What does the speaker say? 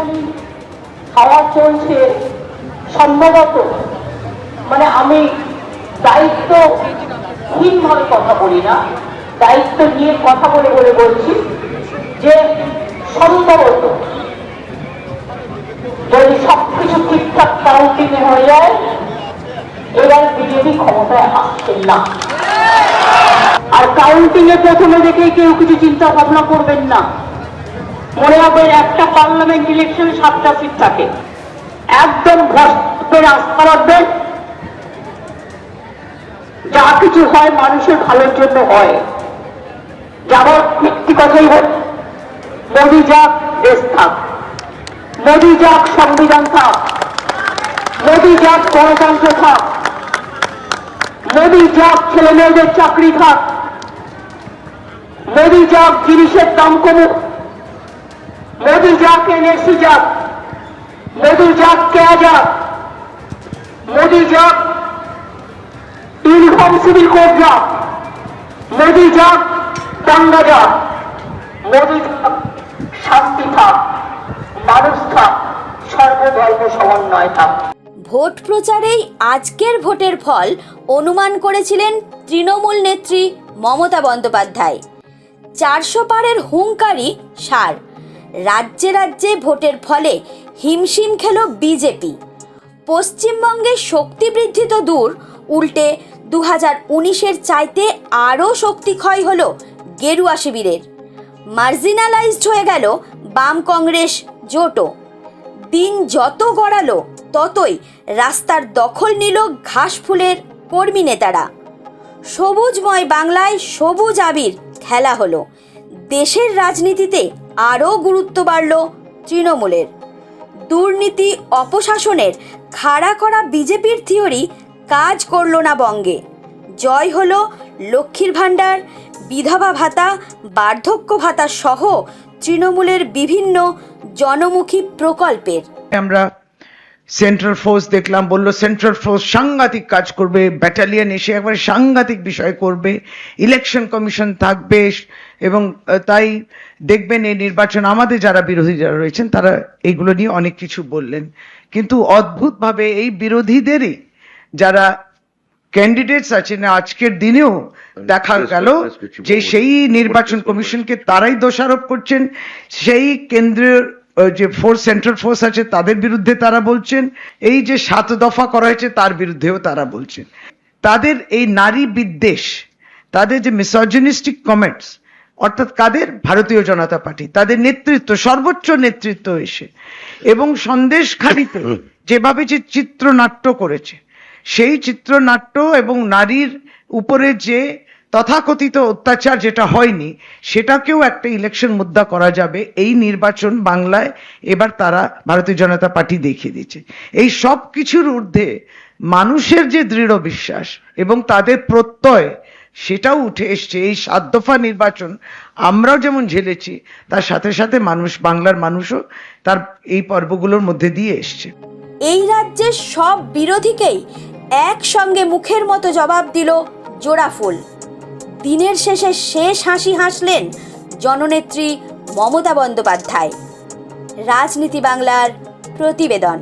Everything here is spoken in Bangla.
ইদানিং হাওয়া চলছে সম্ভবত মানে আমি দায়িত্বহীনভাবে কথা বলি না, দায়িত্ব নিয়ে কথা বলে বলে বলছি যে সম্ভবত যদি সবকিছু ঠিকঠাক কাউন্টিং হয়ে যায়, এবার বিজেপি ক্ষমতায় আসছে না। আর কাউন্টিং এ প্রথমে দেখে কেউ কিছু চিন্তা ভাবনা করবেন না। মনে হবে একটা পার্লামেন্ট ইলেকশনে সাতটা সিট থাকে। একদম ভ্রষ্টের আস্থা রাখবেন যা কিছু হয় মানুষের ভালোর জন্য হয়। যাবার একটি কথাই হোক মোদী যাক, দেশ থাক। মোদী যাক, সংবিধান থাক। মোদী যাক, গণতন্ত্র থাক। মোদী যাক ছেলে মেয়েদের চাকরি থাক। মোদী যাক, জিনিসের দাম কমুক। যাক এনএসি যাক মোদী যাক কেয়া যাক মোদী যাক ইউনিফর্ম সিভিল কোড যাক মোদী যাক দাঙ্গা যাক মোদী যাক শান্তি থাক। মানুষ থাক। সর্বধর্ম সমন্বয় থাক। ভোট প্রচারেই আজকের ভোটের ফল অনুমান করেছিলেন তৃণমূল নেত্রী মমতা বন্দ্যোপাধ্যায়। চারশো পারের হুঙ্কারি সার। রাজ্যে রাজ্যে ভোটের ফলে হিমশিম খেল বিজেপি। পশ্চিমবঙ্গে শক্তি বৃদ্ধি তো দূর, উল্টে দু হাজার উনিশের চাইতে আরও শক্তি ক্ষয় হলো গেরুয়া শিবিরের। মার্জিনালাইজড হয়ে গেল বাম কংগ্রেস জোটও। দিন যত গড়ালো, ততই রাস্তার দখল নিল ঘাস ফুলের কর্মী নেতারা। সবুজময় বাংলায় সবুজ আবির খেলা হলো। দেশের রাজনীতিতে আরও গুরুত্ব বাড়ল তৃণমূলের। দুর্নীতি, অপশাসনের খাড়া করা বিজেপির থিওরি কাজ করল না বঙ্গে। জয় হলো লক্ষ্মীর ভাণ্ডার, বিধবা ভাতা, বার্ধক্য ভাতা সহ তৃণমূলের বিভিন্ন জনমুখী প্রকল্পের। আমরা সেন্ট্রাল ফোর্স দেখলাম বলল সেন্ট্রাল ফোর্স সাংঘাতিক কাজ করবে ব্যাটালিয়ান এসে একবার সাংঘাতিক বিষয় করবে ইলেকশন কমিশন থাকবে এবং তাই দেখবেন এই নির্বাচন আমাদের যারা বিরোধী যারা রয়েছেন তারা এইগুলো নিয়ে অনেক কিছু বললেন। কিন্তু অদ্ভুতভাবে এই বিরোধীদেরই যারা ক্যান্ডিডেটস আছেন আজকের দিনেও দেখা গেল যে সেই নির্বাচন কমিশনকে তারাই দোষারোপ করছেন সেই কেন্দ্রীয় আহ, যে ফোর্স সেন্ট্রাল ফোর্স আছে, তাদের বিরুদ্ধে তারা বলছেন। এই যে সাত দফা করা হয়েছে, তার বিরুদ্ধেও তারা বলছেন। তাদের এই নারী বিদ্বেষ, তাদের যে মিসর্জনিস্টিক কমেন্টস অর্থাৎ কাদের? ভারতীয় জনতা পার্টি। তাদের নেতৃত্ব, সর্বোচ্চ নেতৃত্ব এসে। এবং সন্দেশখালিতে যেভাবে যে চিত্রনাট্য করেছে, সেই চিত্রনাট্য এবং নারীর উপরে যে তথাকথিত অত্যাচার যেটা হয়নি, সেটাকেও একটা ইলেকশন মুদ্রা করা যাবে। এই নির্বাচন বাংলায় এবার তারা ভারতীয় জনতা পার্টি দেখিয়ে দিচ্ছে এই সব কিছুর ঊর্ধ্বে মানুষের যে দৃঢ় বিশ্বাস এবং তাদের প্রত্যয়, সেটাও উঠে এসছে। এই সাত দফা নির্বাচন আমরাও যেমন ঝেলেছি, তার সাথে সাথে মানুষ, বাংলার মানুষও তার এই পর্বগুলোর মধ্যে দিয়ে এসছে। এই রাজ্যের সব বিরোধীকেই একসঙ্গে মুখের মতো জবাব দিল জোড়াফুল দিনের শেষে শেষ হাসি হাসলেন জননেত্রী মমতা বন্দ্যোপাধ্যায়। রাজনীতি বাংলার প্রতিবেদন।